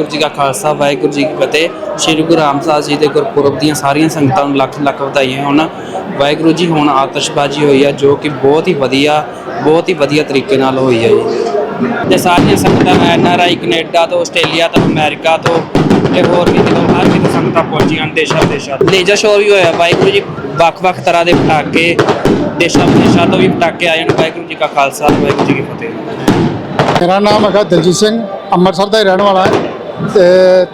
ਵਾਹਿਗੁਰੂ ਜੀ ਕਾ ਖਾਲਸਾ, ਵਾਹਿਗੁਰੂ ਜੀ ਕੀ ਫਤਿਹ। ਸ੍ਰੀ ਗੁਰੂ ਰਾਮਦਾਸ ਜੀ ਦੇ ਗੁਰਪੁਰਬ ਦੀਆਂ ਸਾਰੀਆਂ ਸੰਗਤਾਂ ਨੂੰ ਲੱਖ ਲੱਖ ਵਧਾਈਆਂ ਹੋਣ। ਵਾਹਿਗੁਰੂ ਜੀ ਹੁਣ ਆਤਿਸ਼ਬਾਜ਼ੀ ਹੋਈ ਆ, ਜੋ ਕਿ ਬਹੁਤ ਹੀ ਵਧੀਆ, ਬਹੁਤ ਹੀ ਵਧੀਆ ਤਰੀਕੇ ਨਾਲ ਹੋਈ ਹੈ ਜੀ। ਤੇ ਸਾਰੀਆਂ ਸੰਗਤਾਂ, ਐਨ ਆਰ ਆਈ, ਕੈਨੇਡਾ ਤੋਂ, ਆਸਟ੍ਰੇਲੀਆ ਤੋਂ, ਅਮਰੀਕਾ ਤੋਂ ਤੇ ਹੋਰ ਵੀ ਕਿਤੋਂ ਹਰ ਕਿਤੋਂ ਸੰਗਤਾਂ ਪਹੁੰਚੀਆਂ ਹਨ ਦੇਸ਼ਾਂ ਵਿਦੇਸ਼ਾਂ ਤੋਂ। ਲੇਜਰ ਸ਼ੋਅ ਵੀ ਹੋਇਆ, ਵਾਹਿਗੁਰੂ ਜੀ ਵੱਖ-ਵੱਖ ਤਰ੍ਹਾਂ ਦੇ ਪਟਾਕੇ ਦੇਸ਼ਾਂ ਵਿਦੇਸ਼ਾਂ ਤੋਂ ਵੀ ਪਟਾਕੇ ਆਏ ਹਨ ਵਾਹਿਗੁਰੂ ਜੀ ਕਾ ਖਾਲਸਾ, ਵਾਹਿਗੁਰੂ ਜੀ ਕੀ ਫਤਿਹ। ਮੇਰਾ ਨਾਮ ਹੈਗਾ ਦਲਜੀਤ ਸਿੰਘ, ਅੰਮ੍ਰਿਤਸਰ ਦਾ ਹੀ ਰਹਿਣ ਵਾਲਾ ਹੈ। ਤੇ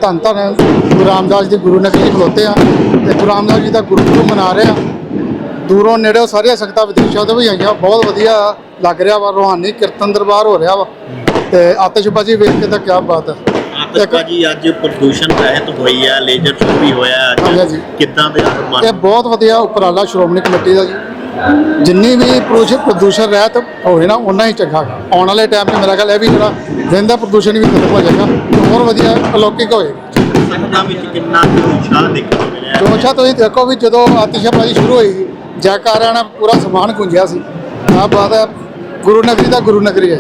ਧੰਨ ਧੰਨ ਗੁਰੂ ਰਾਮਦਾਸ ਦੀ ਗੁਰੂ ਨਗਰੀ ਖਲੋਤੇ ਆ। ਤੇ ਗੁਰੂ ਰਾਮਦਾਸ ਜੀ ਦਾ ਗੁਰਪੁਰਬ ਮਨਾ ਰਹੇ ਆ। ਦੂਰੋਂ ਨੇੜਿਓਂ ਸਾਰੀਆਂ ਸੰਗਤਾਂ ਵਿਦੇਸ਼ਾਂ ਤੋਂ ਵੀ ਆਈਆਂ। ਬਹੁਤ ਵਧੀਆ ਲੱਗ ਰਿਹਾ ਵਾ ਰੂਹਾਨੀ ਕੀਰਤਨ ਦਰਬਾਰ ਹੋ ਰਿਹਾ ਵਾ। ਤੇ ਆਤਿਸ਼ਬਾਜ਼ੀ ਵੇਖ ਕੇ ਤਾਂ ਕੀ ਬਾਤ ਹੈ ਆਤਿਸ਼ਬਾਜੀ ਅੱਜ ਪ੍ਰਦੂਸ਼ਣ ਰਹਿਤ ਹੋਈ ਹੈ ਲੇਜ਼ਰ ਸ਼ੋਅ ਵੀ ਹੋਇਆ ਅੱਜ। ਕਿੱਦਾਂ ਦੇ ਇਹ ਮਨ ਬਹੁਤ ਵਧੀਆ ਉਪਰਾਲਾ ਸ਼੍ਰੋਮਣੀ ਕਮੇਟੀ ਦਾ ਜੀ। ਜਿੰਨੀ ਵੀ ਪ੍ਰਦੂਸ਼ਣ ਪ੍ਰਦੂਸ਼ਣ ਰਹਿਤ ਹੋਵੇ ਨਾ ਉਨਾ ਹੀ ਚੰਗਾ। ਆਉਣ ਵਾਲੇ ਟਾਈਮ 'ਚ ਮੇਰਾ ਖਿਆਲ ਇਹ ਵੀ ਜਿਹੜਾ ਦਿਨ ਦਾ ਪ੍ਰਦੂਸ਼ਣ ਵੀ ਖਤਮ ਹੋ ਜਾਏਗਾ ਹੋਰ ਵਧੀਆ ਅਲੌਕਿਕ ਹੋਏਗਾ। ਸੰਗਤਾਂ ਵਿੱਚ ਕਿੰਨਾ ਕੁ ਉਤਸ਼ਾਹ ਦੇਖਣ ਨੂੰ ਮਿਲਿਆ? ਜੋ ਅੱਛਾ ਤੁਸੀਂ ਦੇਖੋ ਵੀ ਜਦੋਂ ਆਤਿਸ਼ਬਾਜ਼ੀ ਸ਼ੁਰੂ ਹੋਈ ਜੈਕਾਰਿਆਂ ਨਾਲ ਪੂਰਾ ਸਮਾਨ ਗੁੰਜਿਆ ਸੀ। ਆ ਬਾਤ ਹੈ ਗੁਰੂ ਨਗਰੀ ਦਾ ਗੁਰੂ ਨਗਰੀ ਹੈ।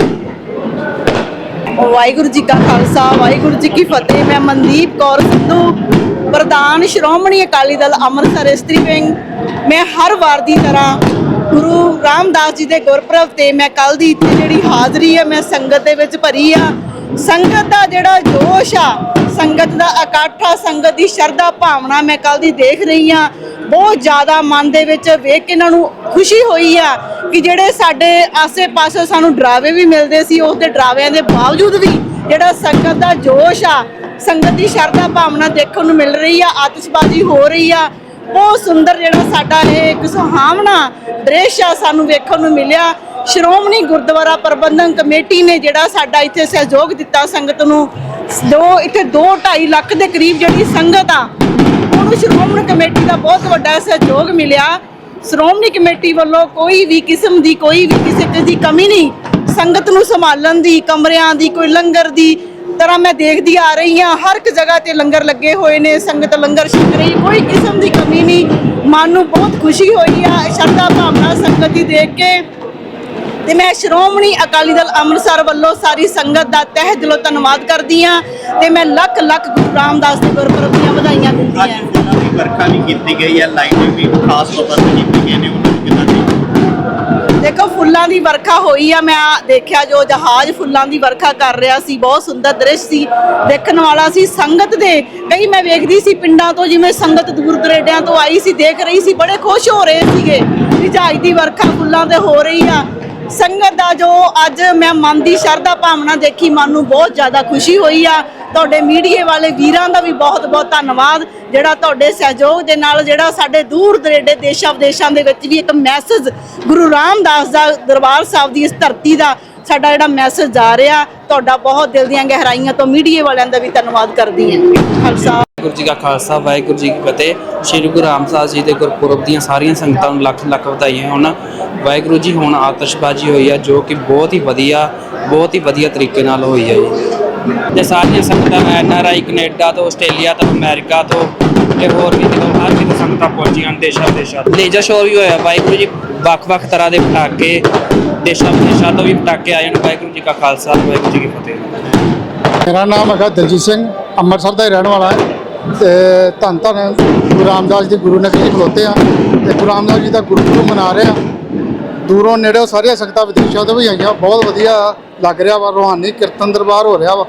ਵਾਹਿਗੁਰੂ ਜੀ ਕਾ ਖਾਲਸਾ ਵਾਹਿਗੁਰੂ ਜੀ ਕੀ ਫਤਿਹ। ਮੈਂ ਮਨਦੀਪ ਕੌਰ ਸਿੱਧੂ ਪ੍ਰਧਾਨ ਸ਼੍ਰੋਮਣੀ ਅਕਾਲੀ ਦਲ ਅੰਮ੍ਰਿਤਸਰ ਇਸਤਰੀ ਵਿੰਗ ਮੈਂ ਹਰ ਵਾਰ ਦੀ ਤਰ੍ਹਾਂ ਗੁਰੂ ਰਾਮਦਾਸ ਜੀ ਦੇ ਗੁਰਪੁਰਬ ਤੇ ਮੈਂ ਕੱਲ ਦੀ ਇੱਥੇ ਜਿਹੜੀ ਹਾਜ਼ਰੀ ਹੈ ਮੈਂ ਸੰਗਤ ਦੇ ਵਿੱਚ ਭਰੀ ਆ। ਸੰਗਤ ਦਾ ਜਿਹੜਾ ਜੋਸ਼ ਆ, ਸੰਗਤ ਦਾ ਇਕੱਠ ਆ ਸੰਗਤ ਦੀ ਸ਼ਰਧਾ ਭਾਵਨਾ ਮੈਂ ਕੱਲ ਦੀ ਦੇਖ ਰਹੀ ਆ। ਬਹੁਤ ਜ਼ਿਆਦਾ ਮਨ ਦੇ ਵਿੱਚ ਵੇਖ ਕੇ ਇਹਨਾਂ ਨੂੰ ਖੁਸ਼ੀ ਹੋਈ ਆ ਕਿ ਜਿਹੜੇ ਸਾਡੇ ਆਸੇ-ਪਾਸੇ ਸਾਨੂੰ ਡਰਾਵੇ ਵੀ ਮਿਲਦੇ ਸੀ, ਉਸ ਦੇ ਡਰਾਵਿਆਂ ਦੇ ਬਾਵਜੂਦ ਵੀ ਜਿਹੜਾ ਸੰਗਤ ਦਾ ਜੋਸ਼ ਆ, ਸੰਗਤ ਦੀ ਸ਼ਰਧਾ ਭਾਵਨਾ ਦੇਖਣ ਨੂੰ ਮਿਲ ਰਹੀ ਆ, ਆਤਿਸ਼ਬਾਜ਼ੀ ਹੋ ਰਹੀ ਆ। ਬਹੁਤ ਸੁੰਦਰ ਜਿਹੜਾ ਸਾਡਾ ਇਹ ਇੱਕ ਸੁਹਾਵਣਾ ਦ੍ਰਿਸ਼ ਆ ਸਾਨੂੰ ਵੇਖਣ ਨੂੰ ਮਿਲਿਆ। ਸ਼੍ਰੋਮਣੀ ਗੁਰਦੁਆਰਾ ਪ੍ਰਬੰਧਕ ਕਮੇਟੀ ਨੇ ਜਿਹੜਾ ਸਾਡਾ ਇੱਥੇ ਸਹਿਯੋਗ ਦਿੱਤਾ ਸੰਗਤ ਨੂੰ, ਦੋ, ਇੱਥੇ 2.5 ਲੱਖ ਦੇ ਕਰੀਬ ਜਿਹੜੀ ਸੰਗਤ ਆ, ਉਹਨੂੰ ਸ਼੍ਰੋਮਣੀ ਕਮੇਟੀ ਦਾ ਬਹੁਤ ਵੱਡਾ ਸਹਿਯੋਗ ਮਿਲਿਆ। ਸ਼੍ਰੋਮਣੀ ਕਮੇਟੀ ਵੱਲੋਂ ਕੋਈ ਵੀ ਕਿਸਮ ਦੀ, ਕੋਈ ਵੀ ਕਿਸੇ ਦੀ ਕਮੀ ਨਹੀਂ, ਸੰਗਤ ਨੂੰ ਸੰਭਾਲਣ ਦੀ, ਕਮਰਿਆਂ ਦੀ, ਕੋਈ ਲੰਗਰ ਦੀ ਤਰ੍ਹਾਂ ਮੈਂ ਦੇਖਦੀ ਆ ਰਹੀ ਹਾਂ, ਹਰ ਇੱਕ ਜਗ੍ਹਾ ਤੇ ਲੰਗਰ ਲੱਗੇ ਹੋਏ ਨੇ, ਸੰਗਤ ਲੰਗਰ ਛਕ ਰਹੀ, ਕੋਈ ਕਿਸਮ ਦੀ ਕਮੀ ਨਹੀਂ। ਮਨ ਨੂੰ ਬਹੁਤ ਖੁਸ਼ੀ ਹੋਈ ਆ, ਸ਼ਰਧਾ ਭਾਵਨਾ ਸੰਗਤ ਦੀ ਦੇਖ ਕੇ। ਤੇ ਮੈਂ ਸ਼੍ਰੋਮਣੀ ਅਕਾਲੀ ਦਲ ਅੰਮ੍ਰਿਤਸਰ ਵੱਲੋਂ ਸਾਰੀ ਸੰਗਤ ਦਾ ਤਹਿ ਦਿਲੋਂ ਧੰਨਵਾਦ ਕਰਦੀ ਹਾਂ ਤੇ ਮੈਂ ਲੱਖ ਲੱਖ ਗੁਰੂ ਰਾਮਦਾਸ ਦੇ ਗੁਰਪੁਰਬ ਦੀਆਂ ਵਧਾਈਆਂ ਦਿੰਦੀ ਅੱਜ ਵਰਖਾ ਵੀ ਕੀਤੀ ਗਈ ਹੈ ਲਾਈਟਿੰਗ ਵੀ ਖਾਸ ਪ੍ਰਬੰਧ ਕੀਤੇ ਗਏ ਨੇ ਦੇਖੋ, ਫੁੱਲਾਂ ਦੀ ਵਰਖਾ ਹੋਈ ਆ, ਮੈਂ ਦੇਖਿਆ ਜੋ ਜਹਾਜ਼ ਫੁੱਲਾਂ ਦੀ ਵਰਖਾ ਕਰ ਰਿਹਾ ਸੀ, ਬਹੁਤ ਸੁੰਦਰ ਦ੍ਰਿਸ਼ ਸੀ, ਦੇਖਣ ਵਾਲਾ ਸੀ ਸੰਗਤ ਦੇ। ਕਈ ਮੈਂ ਵੇਖਦੀ ਸੀ ਪਿੰਡਾਂ ਤੋਂ, ਜਿਵੇਂ ਸੰਗਤ ਦੂਰ ਦਰੇਡਿਆਂ ਤੋਂ ਆਈ ਸੀ, ਦੇਖ ਰਹੀ ਸੀ, ਬੜੇ ਖੁਸ਼ ਹੋ ਰਹੇ ਸੀਗੇ ਵੀ ਜਹਾਜ਼ ਦੀ ਵਰਖਾ ਫੁੱਲਾਂ ਤੇ ਹੋ ਰਹੀ ਆ। ਸੰਗਤ ਦਾ ਜੋ ਅੱਜ ਮੈਂ ਮਨ ਦੀ ਸ਼ਰਧਾ ਭਾਵਨਾ ਦੇਖੀ, ਮਨ ਨੂੰ ਬਹੁਤ ਜ਼ਿਆਦਾ ਖੁਸ਼ੀ ਹੋਈ ਆ। ਤੁਹਾਡੇ ਮੀਡੀਏ ਵਾਲੇ ਵੀਰਾਂ ਦਾ ਵੀ ਬਹੁਤ ਬਹੁਤ ਧੰਨਵਾਦ। ਜਿਹੜਾ ਤੁਹਾਡੇ ਸਹਿਯੋਗ ਦੇ ਨਾਲ ਜਿਹੜਾ ਸਾਡੇ ਦੂਰ ਦਰੇਡੇ ਦੇਸ਼ਾਂ ਵਿਦੇਸ਼ਾਂ ਦੇ ਵਿੱਚ ਵੀ ਇੱਕ ਮੈਸੇਜ ਗੁਰੂ ਰਾਮਦਾਸ ਦਾ ਦਰਬਾਰ ਸਾਹਿਬ ਦੀ ਇਸ ਧਰਤੀ ਦਾ ਸਾਡਾ ਜਿਹੜਾ ਮੈਸੇਜ ਜਾ ਰਿਹਾ, ਤੁਹਾਡਾ ਬਹੁਤ ਦਿਲ ਦੀਆਂ ਗਹਿਰਾਈਆਂ ਤੋਂ ਮੀਡੀਏ ਵਾਲਿਆਂ ਦਾ ਵੀ ਧੰਨਵਾਦ ਕਰਦੀ ਹਾਂ। ਖਾਲਸਾ। ਵਾਹਿਗੁਰੂ ਜੀ ਕਾ ਖਾਲਸਾ, ਵਾਹਿਗੁਰੂ ਜੀ ਕੀ ਫਤਿਹ। ਸ੍ਰੀ ਗੁਰੂ ਰਾਮਦਾਸ ਜੀ ਦੇ ਗੁਰਪੁਰਬ ਦੀਆਂ ਸਾਰੀਆਂ ਸੰਗਤਾਂ ਨੂੰ ਲੱਖ ਲੱਖ ਵਧਾਈਆਂ ਹੋਣ। ਵਾਹਿਗੁਰੂ ਜੀ, ਹੁਣ ਆਤਿਸ਼ਬਾਜ਼ੀ ਹੋਈ ਆ, ਜੋ ਕਿ ਬਹੁਤ ਹੀ ਵਧੀਆ, ਬਹੁਤ ਹੀ ਵਧੀਆ ਤਰੀਕੇ ਨਾਲ ਹੋਈ ਹੈ ਜੀ। ਤੇ ਸਾਰੀਆਂ ਸੰਗਤਾਂ ਐਨ ਆਰ ਆਈ, ਕੈਨੇਡਾ ਤੋਂ, ਆਸਟ੍ਰੇਲੀਆ ਤੋਂ, ਅਮਰੀਕਾ ਤੋਂ ਤੇ ਹੋਰ ਵੀ ਜਦੋਂ ਹਰ ਕਿਤੋਂ ਸੰਗਤਾਂ ਪਹੁੰਚੀਆਂ ਹਨ ਦੇਸ਼ਾਂ ਵਿਦੇਸ਼ਾਂ ਤੋਂ। ਲੇਜਰ ਸ਼ੋਅ ਵੀ ਹੋਇਆ, ਵਾਹਿਗੁਰੂ ਜੀ ਵੱਖ-ਵੱਖ ਤਰ੍ਹਾਂ ਦੇ ਪਟਾਕੇ, ਦੇਸ਼ਾਂ ਵਿਦੇਸ਼ਾਂ ਤੋਂ ਵੀ ਪਟਾਕੇ ਆਏ ਹਨ ਵਾਹਿਗੁਰੂ ਜੀ ਕਾ ਖਾਲਸਾ, ਵਾਹਿਗੁਰੂ ਜੀ ਕੀ ਫਤਿਹ। ਮੇਰਾ ਨਾਮ ਹੈਗਾ ਦਲਜੀਤ ਸਿੰਘ, ਅੰਮ੍ਰਿਤਸਰ ਦਾ ਹੀ ਰਹਿਣ ਵਾਲਾ ਹੈ। ਤੇ ਧੰਨ ਧੰਨ ਗੁਰੂ ਰਾਮਦਾਸ ਦੀ ਗੁਰੂ ਨਗਰੀ ਖਲੋਤੇ ਆ ਤੇ ਗੁਰੂ ਰਾਮਦਾਸ ਜੀ ਦਾ ਗੁਰਪੁਰਬ ਮਨਾ ਰਹੇ ਆ ਦੂਰੋਂ ਨੇੜਿਓਂ ਸਾਰੀਆਂ ਸੰਗਤਾਂ ਵਿਦੇਸ਼ਾਂ ਤੋਂ ਵੀ ਆਈਆਂ। ਬਹੁਤ ਵਧੀਆ ਲੱਗ ਰਿਹਾ ਵਾ ਰੂਹਾਨੀ ਕੀਰਤਨ ਦਰਬਾਰ ਹੋ ਰਿਹਾ ਵਾ।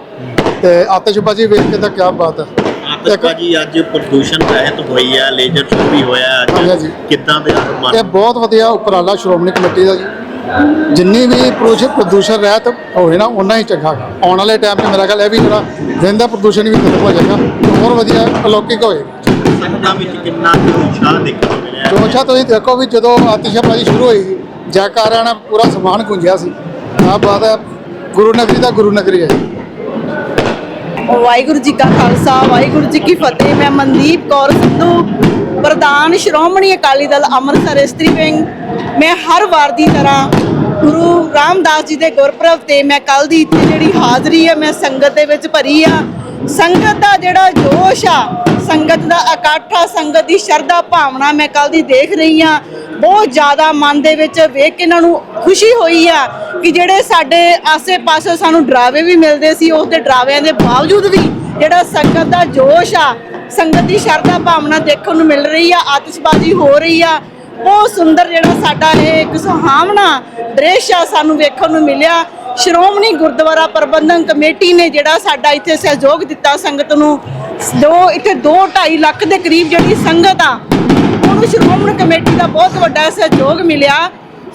ਤੇ ਆਤਿਸ਼ਬਾਜ਼ੀ ਵੇਖ ਕੇ ਤਾਂ ਕੀ ਬਾਤ ਹੈ। ਆਤਿਸ਼ਬਾਜੀ ਅੱਜ ਪ੍ਰਦੂਸ਼ਣ ਰਹਿਤ ਹੋਈ ਹੈ ਲੇਜ਼ਰ ਸ਼ੋਅ ਵੀ ਹੋਇਆ ਅੱਜ। ਕਿੱਦਾਂ ਦੇ ਇਹ ਮਨ ਬਹੁਤ ਵਧੀਆ ਉਪਰਾਲਾ ਸ਼੍ਰੋਮਣੀ ਕਮੇਟੀ ਦਾ ਜੀ। ਜਿੰਨੀ ਵੀ ਪ੍ਰਦੂਸ਼ਣ ਪ੍ਰਦੂਸ਼ਣ ਰਹਿਤ ਹੋਵੇ ਨਾ ਉਨਾ ਹੀ ਚੰਗਾ। ਆਉਣ ਵਾਲੇ ਟਾਈਮ 'ਚ ਮੇਰਾ ਖਿਆਲ ਇਹ ਵੀ ਜਿਹੜਾ ਦਿਨ ਦਾ ਪ੍ਰਦੂਸ਼ਣ ਵੀ ਖਤਮ ਹੋ ਜਾਏਗਾ ਹੋਰ ਵਧੀਆ ਅਲੌਕਿਕ ਹੋਏਗਾ। ਸੰਗਤਾਂ ਵਿੱਚ ਕਿੰਨਾ ਉਤਸ਼ਾਹ ਦੇਖਣ ਨੂੰ ਮਿਲਿਆ? ਜੋ ਅੱਛਾ ਤੁਸੀਂ ਦੇਖੋ ਵੀ ਜਦੋਂ ਆਤਿਸ਼ਬਾਜ਼ੀ ਸ਼ੁਰੂ ਹੋਈ ਜੈਕਾਰਿਆਂ ਨਾਲ ਪੂਰਾ ਸਮਾਨ ਗੁੰਜਿਆ ਸੀ। ਆ ਬਾਤ ਹੈ, ਗੁਰੂ ਨਗਰੀ ਦਾ ਗੁਰੂ ਨਗਰੀ ਹੈ। ਵਾਹਿਗੁਰੂ ਜੀ ਕਾ ਖਾਲਸਾ, ਵਾਹਿਗੁਰੂ ਜੀ ਕੀ ਫਤਿਹ। ਮੈਂ ਮਨਦੀਪ ਕੌਰ ਸਿੱਧੂ, ਪ੍ਰਧਾਨ ਸ਼੍ਰੋਮਣੀ ਅਕਾਲੀ ਦਲ ਅੰਮ੍ਰਿਤਸਰ, ਇਸਤਰੀ ਵਿੰਗ। ਮੈਂ ਹਰ ਵਾਰ ਦੀ ਤਰ੍ਹਾਂ ਗੁਰੂ ਰਾਮਦਾਸ ਜੀ ਦੇ ਗੁਰਪੁਰਬ ਤੇ ਮੈਂ ਕੱਲ ਦੀ ਇੱਥੇ ਜਿਹੜੀ ਹਾਜ਼ਰੀ ਹੈ ਮੈਂ ਸੰਗਤ ਦੇ ਵਿੱਚ ਭਰੀ ਆ। ਸੰਗਤ ਦਾ ਜਿਹੜਾ ਜੋਸ਼ ਆ, ਸੰਗਤ ਦਾ ਇਕੱਠ ਆ, ਸੰਗਤ ਦੀ ਸ਼ਰਧਾ ਭਾਵਨਾ ਮੈਂ ਕੱਲ ਦੀ ਦੇਖ ਰਹੀ ਆ। ਬਹੁਤ ਜ਼ਿਆਦਾ ਮਨ ਦੇ ਵਿੱਚ ਵੇਖ ਕੇ ਇਹਨਾਂ ਨੂੰ ਖੁਸ਼ੀ ਹੋਈ ਆ ਕਿ ਜਿਹੜੇ ਸਾਡੇ ਆਸੇ-ਪਾਸੇ ਸਾਨੂੰ ਡਰਾਵੇ ਵੀ ਮਿਲਦੇ ਸੀ, ਉਸ ਦੇ ਡਰਾਵਿਆਂ ਦੇ ਬਾਵਜੂਦ ਵੀ ਜਿਹੜਾ ਸੰਗਤ ਦਾ ਜੋਸ਼ ਆ, ਸੰਗਤ ਦੀ ਸ਼ਰਧਾ ਭਾਵਨਾ ਦੇਖਣ ਨੂੰ ਮਿਲ ਰਹੀ ਆ, ਆਤਿਸ਼ਬਾਜ਼ੀ ਹੋ ਰਹੀ ਆ। ਬਹੁਤ ਸੁੰਦਰ ਜਿਹੜਾ ਸਾਡਾ ਇਹ ਇੱਕ ਸੁਹਾਵਣਾ ਦ੍ਰਿਸ਼ ਆ ਸਾਨੂੰ ਵੇਖਣ ਨੂੰ ਮਿਲਿਆ। ਸ਼੍ਰੋਮਣੀ ਗੁਰਦੁਆਰਾ ਪ੍ਰਬੰਧਕ ਕਮੇਟੀ ਨੇ ਜਿਹੜਾ ਸਾਡਾ ਇੱਥੇ ਸਹਿਯੋਗ ਦਿੱਤਾ ਸੰਗਤ ਨੂੰ, ਦੋ, ਇੱਥੇ 2.5 ਲੱਖ ਦੇ ਕਰੀਬ ਜਿਹੜੀ ਸੰਗਤ ਆ, ਉਹਨੂੰ ਸ਼੍ਰੋਮਣੀ ਕਮੇਟੀ ਦਾ ਬਹੁਤ ਵੱਡਾ ਸਹਿਯੋਗ ਮਿਲਿਆ।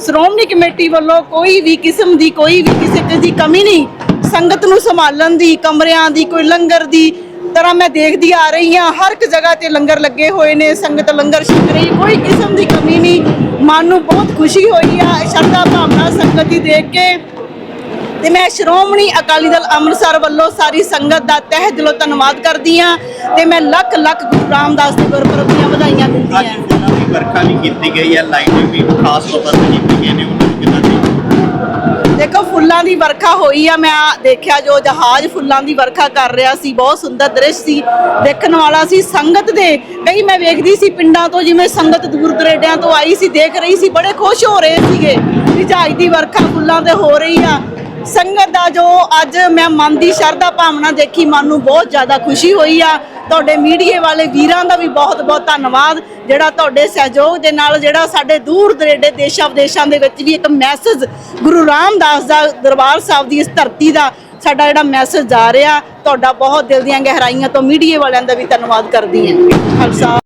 ਸ਼੍ਰੋਮਣੀ ਕਮੇਟੀ ਵੱਲੋਂ ਕੋਈ ਵੀ ਕਿਸਮ ਦੀ, ਕੋਈ ਵੀ ਕਿਸੇ ਚੀਜ਼ ਦੀ ਕਮੀ ਨਹੀਂ, ਸੰਗਤ ਨੂੰ ਸੰਭਾਲਣ ਦੀ, ਕਮਰਿਆਂ ਦੀ, ਕੋਈ ਲੰਗਰ ਦੀ ਤਰ੍ਹਾਂ ਮੈਂ ਦੇਖਦੀ ਆ ਰਹੀ ਹਾਂ ਹਰ ਇੱਕ ਜਗ੍ਹਾ ਤੇ ਲੰਗਰ ਲੱਗੇ ਹੋਏ ਨੇ ਸੰਗਤ ਲੰਗਰ ਛਕ ਰਹੀ ਕੋਈ ਕਿਸਮ ਦੀ ਕਮੀ ਨਹੀਂ। ਮਨ ਨੂੰ ਬਹੁਤ ਖੁਸ਼ੀ ਹੋਈ ਆ ਸ਼ਰਧਾ ਭਾਵਨਾ ਸੰਗਤ ਦੇਖ ਕੇ। ਤੇ ਮੈਂ ਸ਼੍ਰੋਮਣੀ ਅਕਾਲੀ ਦਲ ਅੰਮ੍ਰਿਤਸਰ ਵੱਲੋਂ ਸਾਰੀ ਸੰਗਤ ਦਾ ਤਹਿ ਦਿਲੋਂ ਧੰਨਵਾਦ ਕਰਦੀ ਹਾਂ ਤੇ ਮੈਂ ਲੱਖ ਲੱਖ ਗੁਰੂ ਰਾਮਦਾਸ ਦੇ ਗੁਰਪੁਰਬ ਦੀਆਂ ਵਧਾਈਆਂ ਦਿੰਦੀ ਅੱਜ ਹਾਂ। ਫੁੱਲਾਂ ਦੀ ਵਰਖਾ ਵੀ ਕੀਤੀ ਗਈ ਹੈ ਲਾਈਟਿੰਗ ਵੀ ਖਾਸ ਤੌਰ ਤੇ ਕੀਤੀ ਗਈ ਨੇ ਉਹਨਾਂ ਨੂੰ ਦੀ ਦੇਖੋ, ਫੁੱਲਾਂ ਦੀ ਵਰਖਾ ਹੋਈ ਆ, ਮੈਂ ਦੇਖਿਆ ਜੋ ਜਹਾਜ਼ ਫੁੱਲਾਂ ਦੀ ਵਰਖਾ ਕਰ ਰਿਹਾ ਸੀ, ਬਹੁਤ ਸੁੰਦਰ ਦ੍ਰਿਸ਼ ਸੀ, ਦੇਖਣ ਵਾਲਾ ਸੀ ਸੰਗਤ ਦੇ। ਕਈ ਮੈਂ ਵੇਖਦੀ ਸੀ ਪਿੰਡਾਂ ਤੋਂ, ਜਿਵੇਂ ਸੰਗਤ ਦੂਰ ਦਰੇਡਿਆਂ ਤੋਂ ਆਈ ਸੀ, ਦੇਖ ਰਹੀ ਸੀ, ਬੜੇ ਖੁਸ਼ ਹੋ ਰਹੇ ਸੀਗੇ ਵੀ ਜਹਾਜ਼ ਦੀ ਵਰਖਾ ਫੁੱਲਾਂ ਤੇ ਹੋ ਰਹੀ ਆ। ਸੰਗਤ ਦਾ ਜੋ ਅੱਜ ਮੈਂ ਮਨ ਦੀ ਸ਼ਰਧਾ ਭਾਵਨਾ ਦੇਖੀ, ਮਨ ਨੂੰ ਬਹੁਤ ਜ਼ਿਆਦਾ ਖੁਸ਼ੀ ਹੋਈ ਆ। ਤੁਹਾਡੇ ਮੀਡੀਏ ਵਾਲੇ ਵੀਰਾਂ ਦਾ ਵੀ ਬਹੁਤ ਬਹੁਤ ਧੰਨਵਾਦ। ਜਿਹੜਾ ਤੁਹਾਡੇ ਸਹਿਯੋਗ ਦੇ ਨਾਲ ਜਿਹੜਾ ਸਾਡੇ ਦੂਰ ਦਰੇਡੇ ਦੇਸ਼ਾਂ ਵਿਦੇਸ਼ਾਂ ਦੇ ਵਿੱਚ ਵੀ ਇੱਕ ਮੈਸੇਜ ਗੁਰੂ ਰਾਮਦਾਸ ਦਾ ਦਰਬਾਰ ਸਾਹਿਬ ਦੀ ਇਸ ਧਰਤੀ ਦਾ ਸਾਡਾ ਜਿਹੜਾ ਮੈਸੇਜ ਜਾ ਰਿਹਾ, ਤੁਹਾਡਾ ਬਹੁਤ ਦਿਲ ਦੀਆਂ ਗਹਿਰਾਈਆਂ ਤੋਂ ਮੀਡੀਏ ਵਾਲਿਆਂ ਦਾ ਵੀ ਧੰਨਵਾਦ ਕਰਦੀ ਹਾਂ। ਖਾਲਸਾ।